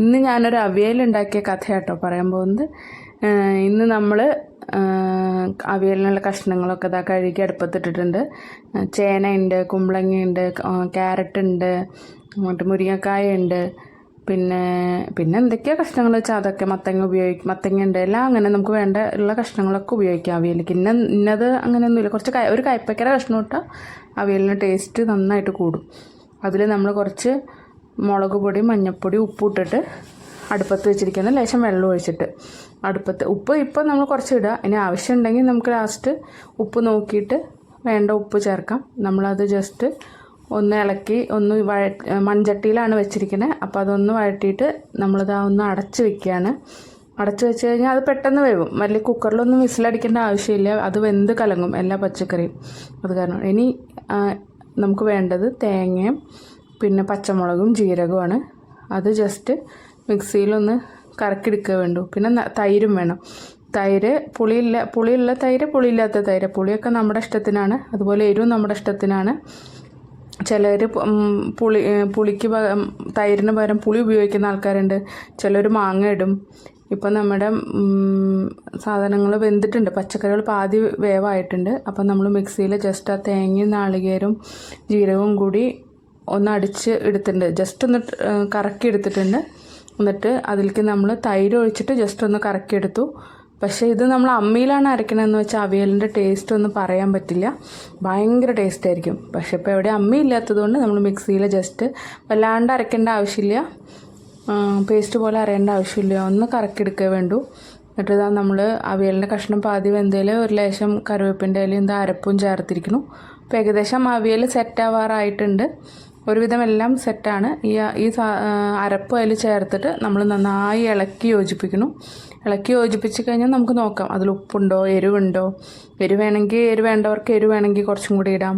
ഇന്ന് ഞാനൊരു അവിയലുണ്ടാക്കിയ കഥയാട്ടോ പറയാൻ പോകുന്നത്. ഇന്ന് നമ്മൾ അവിയലിനുള്ള കഷ്ണങ്ങളൊക്കെ ഇതാ കഴുകി അടുപ്പത്തിട്ടിട്ടുണ്ട്. ചേനയുണ്ട് കുമ്പളങ്ങയുണ്ട് ക്യാരറ്റ് ഉണ്ട് മറ്റേ മുരിങ്ങക്കായ ഉണ്ട് പിന്നെ പിന്നെ എന്തൊക്കെയാ കഷ്ണങ്ങൾ വെച്ചാൽ അതൊക്കെ മത്തങ്ങ ഉപയോഗിക്കും മത്തങ്ങ ഉണ്ട് എല്ലാം അങ്ങനെ നമുക്ക് വേണ്ട ഉള്ള കഷ്ണങ്ങളൊക്കെ ഉപയോഗിക്കാം അവിയലിക്ക് ഇന്ന ഇന്നത് അങ്ങനെയൊന്നുമില്ല. കുറച്ച് ഒരു കയ്പ്പയ്ക്കര കഷ്ണം ഇട്ടാൽ അവിയലിന് ടേസ്റ്റ് നന്നായിട്ട് കൂടും. അതിൽ നമ്മൾ കുറച്ച് മുളക് പൊടി മഞ്ഞൾപ്പൊടി ഉപ്പിട്ടിട്ട് അടുപ്പത്ത് വെച്ചിരിക്കുന്ന ലേശം വെള്ളം ഒഴിച്ചിട്ട് അടുപ്പത്ത് ഉപ്പ് ഇപ്പം നമ്മൾ കുറച്ച് ഇടുക. ഇനി ആവശ്യമുണ്ടെങ്കിൽ നമുക്ക് ലാസ്റ്റ് ഉപ്പ് നോക്കിയിട്ട് വേണ്ട ഉപ്പ് ചേർക്കാം. നമ്മളത് ജസ്റ്റ് ഒന്ന് ഇളക്കി ഒന്ന് വഴ മൺചട്ടിയിലാണ് വെച്ചിരിക്കുന്നത് അപ്പോൾ അതൊന്ന് വഴറ്റിയിട്ട് നമ്മളിത് ഒന്ന് അടച്ച് വെക്കുകയാണ്. അടച്ച് വെച്ച് കഴിഞ്ഞാൽ അത് പെട്ടെന്ന് വേവും. വലിയ കുക്കറിലൊന്നും വിസിലടിക്കേണ്ട ആവശ്യമില്ല. അത് വെന്ത് കലങ്ങും എല്ലാ പച്ചക്കറിയും. അത് കാരണം ഇനി നമുക്ക് വേണ്ടത് തേങ്ങയും പിന്നെ പച്ചമുളകും ജീരകവുമാണ്. അത് ജസ്റ്റ് മിക്സിയിലൊന്ന് കറക്കിയെടുക്കുക വേണ്ടു. പിന്നെ തൈരും വേണം. തൈര് പുളിയില്ല പുളിയുള്ള തൈര് പുളിയില്ലാത്ത തൈര്. പുളിയൊക്കെ നമ്മുടെ ഇഷ്ടത്തിനാണ്. അതുപോലെ എരിവും നമ്മുടെ ഇഷ്ടത്തിനാണ്. ചിലർ പുളി പുളിക്ക് തൈരിന് പകരം പുളി ഉപയോഗിക്കുന്ന ആൾക്കാരുണ്ട്. ചിലർ മാങ്ങ ഇടും. ഇപ്പം നമ്മുടെ സാധനങ്ങൾ വെന്തിട്ടുണ്ട്. പച്ചക്കറികൾ പാതി വേവായിട്ടുണ്ട്. അപ്പം നമ്മൾ മിക്സിയിൽ ജസ്റ്റ് ആ തേങ്ങയും നാളികേരവും ജീരകവും കൂടി ഒന്ന് അടിച്ച് എടുത്തിട്ടുണ്ട്. ജസ്റ്റ് ഒന്ന് കറക്കി എടുത്തിട്ടുണ്ട് എന്നിട്ട് അതിലേക്ക് നമ്മൾ തൈര് ഒഴിച്ചിട്ട് ജസ്റ്റ് ഒന്ന് കറക്കി എടുത്തു പക്ഷേ ഇത് നമ്മൾ അമ്മിയിലാണ് അരക്കണമെന്ന് വെച്ചാൽ അവിയലിന്റെ ടേസ്റ്റ് ഒന്നും പറയാൻ പറ്റില്ല. ഭയങ്കര ടേസ്റ്റ് ആയിരിക്കും. പക്ഷേ ഇപ്പോൾ എവിടെ അമ്മി ഇല്ലാത്തതുകൊണ്ട് നമ്മൾ മിക്സിയിൽ ജസ്റ്റ് വല്ലാണ്ട് അരക്കേണ്ട ആവശ്യമില്ല. പേസ്റ്റ് പോലെ അരയേണ്ട ആവശ്യമില്ല. ഒന്ന് കറക്കിയെടുക്കേ വേണ്ടു. എന്നിട്ട് ഇതാ നമ്മൾ അവിയലിന്റെ കഷ്ണം പാതി വെന്തയിൽ ഒരു ലേശം കറിവേപ്പിന്റെ ഇലയും ഇതാ അരപ്പും ചേർത്തിരിക്കുന്നു. അപ്പോൾ ഏകദേശം അവിയൽ സെറ്റ് ആവാറായിട്ടുണ്ട്. ഒരുവിധം എല്ലാം സെറ്റാണ്. ഈ ഈ അരപ്പ് അതിൽ ചേർത്തിട്ട് നമ്മൾ നന്നായി ഇളക്കി യോജിപ്പിക്കണം ഇളക്കി യോജിപ്പിച്ച് കഴിഞ്ഞാൽ നമുക്ക് നോക്കാം. അതിൽ ഉപ്പുണ്ടോ? എരിവുണ്ടോ? വേണ്ടവർക്ക് എരിവ് വേണമെങ്കിൽ കുറച്ചും കൂടി ഇടാം.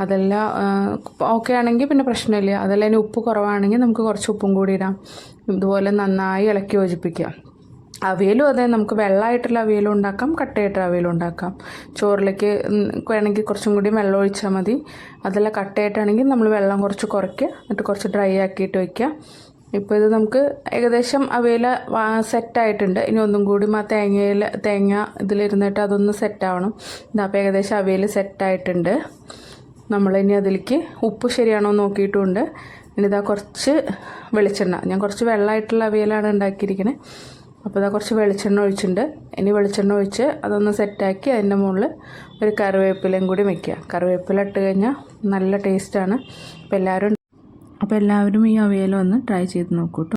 അതെല്ലാം ഓക്കെ ആണെങ്കിൽ പിന്നെ പ്രശ്നമില്ല. അതല്ല ഇനി ഉപ്പ് കുറവാണെങ്കിൽ നമുക്ക് കുറച്ച് ഉപ്പും കൂടി ഇടാം. ഇതുപോലെ നന്നായി ഇളക്കി യോജിപ്പിക്കുക. അവിയലും അതെ നമുക്ക് വെള്ളമായിട്ടുള്ള അവിയലും ഉണ്ടാക്കാം കട്ടയായിട്ടുള്ള അവിയലും ഉണ്ടാക്കാം. ചോറിലേക്ക് വേണമെങ്കിൽ കുറച്ചും കൂടി വെള്ളം ഒഴിച്ചാൽ മതി. അതല്ല കട്ടയായിട്ടാണെങ്കിൽ നമ്മൾ വെള്ളം കുറച്ച് കുറയ്ക്കുക എന്നിട്ട് കുറച്ച് ഡ്രൈ ആക്കിയിട്ട് വയ്ക്കുക. ഇപ്പോൾ ഇത് നമുക്ക് ഏകദേശം അവയിൽ സെറ്റായിട്ടുണ്ട് ഇനി ഒന്നും കൂടി ആ തേങ്ങയിൽ തേങ്ങ ഇതിലിരുന്നിട്ട് അതൊന്ന് സെറ്റാവണം അപ്പോൾ ഏകദേശം അവയിൽ സെറ്റായിട്ടുണ്ട് നമ്മളിനി അതിലേക്ക് ഉപ്പ് ശരിയാണോ നോക്കിയിട്ടുമുണ്ട് ഇനി ഇതാ കുറച്ച് വെളിച്ചെണ്ണ. ഞാൻ കുറച്ച് വെള്ളമായിട്ടുള്ള അവയിലാണ് ഉണ്ടാക്കിയിരിക്കുന്നത് അപ്പോൾ ഇതാ കുറച്ച് വെളിച്ചെണ്ണ ഒഴിച്ചിട്ടുണ്ട്. ഇനി വെളിച്ചെണ്ണ ഒഴിച്ച് അതൊന്ന് സെറ്റാക്കി അതിന്റെ മുകളിൽ ഒരു കറിവേപ്പിലയും കൂടി വെക്കുക. കറിവേപ്പില ഇട്ട് കഴിഞ്ഞാൽ നല്ല ടേസ്റ്റാണ് അപ്പോൾ എല്ലാവരും അപ്പോൾ എല്ലാവരും ഈ അവിയൽ ഒന്ന് ട്രൈ ചെയ്ത് നോക്കൂ കേട്ടോ